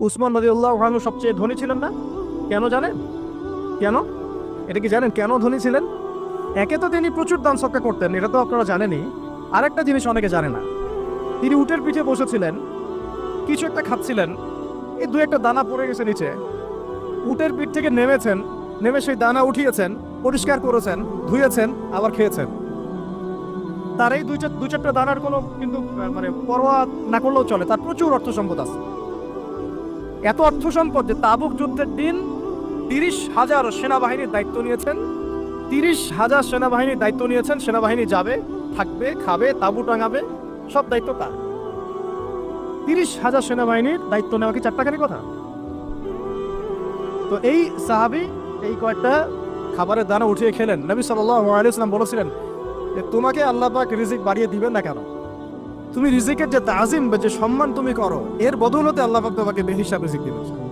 উসমান নদীউল্লাহ রহমান সবচেয়ে ধনী ছিলেন না? কেন জানেন? কেন? এটা কি জানেন কেন ধনী ছিলেন? একে তো তিনি প্রচুর দান সৎকা করতেন, এটা তো আপনারা জানেনই। আরেকটা জিনিস অনেকে জানে না। তিনি উটের পিঠে বসেছিলেন, কিছু একটা খাচ্ছিলেন, এই দু একটা দানা পড়ে গেছে নিচে। উটের পিঠ থেকে নেমেছেন, নেমে সেই দানা উঠিয়েছেন, পরিষ্কার করেছেন, ধুয়েছেন, আবার খেয়েছেন। তার এই দুই চার দু চারটা দানার কোনো কিন্তু মানে পরোয়া না করলেও চলে, তার প্রচুর অর্থ সম্পদ আছে। এত অর্থ সম্পদ যে তাবুক যুদ্ধের দিন তিরিশ হাজার সেনাবাহিনীর দায়িত্ব নিয়েছেন। তিরিশ হাজার সেনাবাহিনীর দায়িত্ব নিয়েছেন, সেনাবাহিনী যাবে, থাকবে, খাবে, তাবু টাঙাবে, সব দায়িত্ব তার। তিরিশ হাজার সেনাবাহিনীর দায়িত্ব নেওয়া কি চারটাখানি কথা? তো এই সাহাবি এই কয়েকটা খাবারের দানা উঠিয়ে খেলেন। নবী সাল্লাম বলেছিলেন যে, তোমাকে আল্লাহ পাক রিজিক বাড়িয়ে দিবেন না কেন? তুমি রিজিকের যে তাজিম বা যে সম্মান তুমি করো, এর বদৌলতে আল্লাহ তোমাকে বেহিসাব রিজিক দিবেন